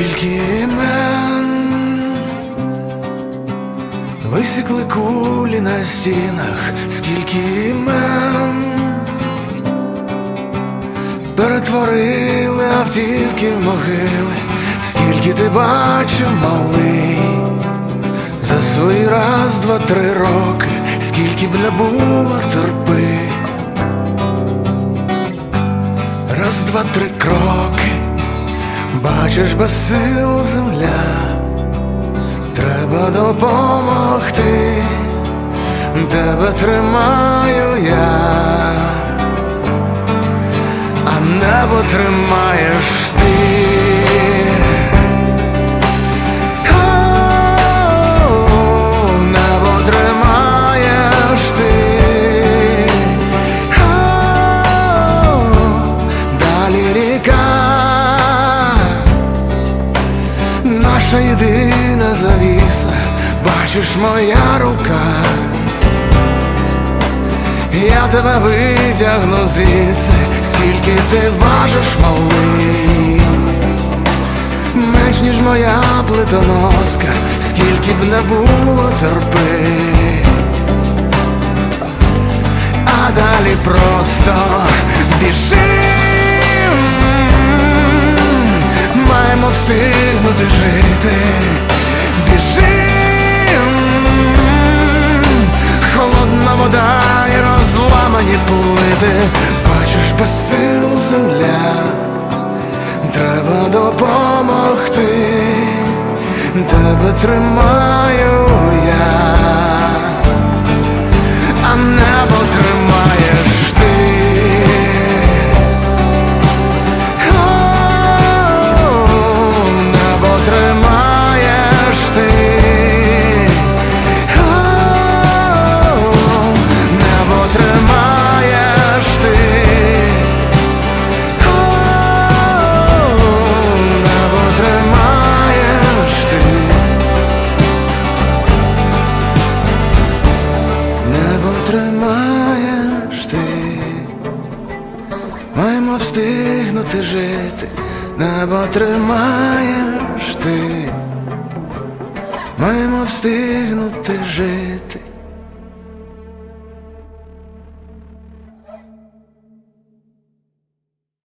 скільки імен висікли кулі на стінах, скільки імен перетворили автівки в могили, скільки ти бачив, малий, за свої раз, два, три роки, скільки б не було терпи. Раз, два, три кроки, бачиш без сил земля, треба допомогти, тебе тримаю я, а небо тримаєш наша єдина завіса, бачиш моя рука. Я тебе витягну звідси, скільки ти важиш, малий Менш ніж моя плитоноска, скільки б не було терпи. А далі просто біжим, маємо встигнути жити, біжим, холодна вода і розламані плити, бачиш без сил земля, треба допомогти, тебе тримаю я маємо встигнути жити, небо тримаєш ти, маємо встигнути жити.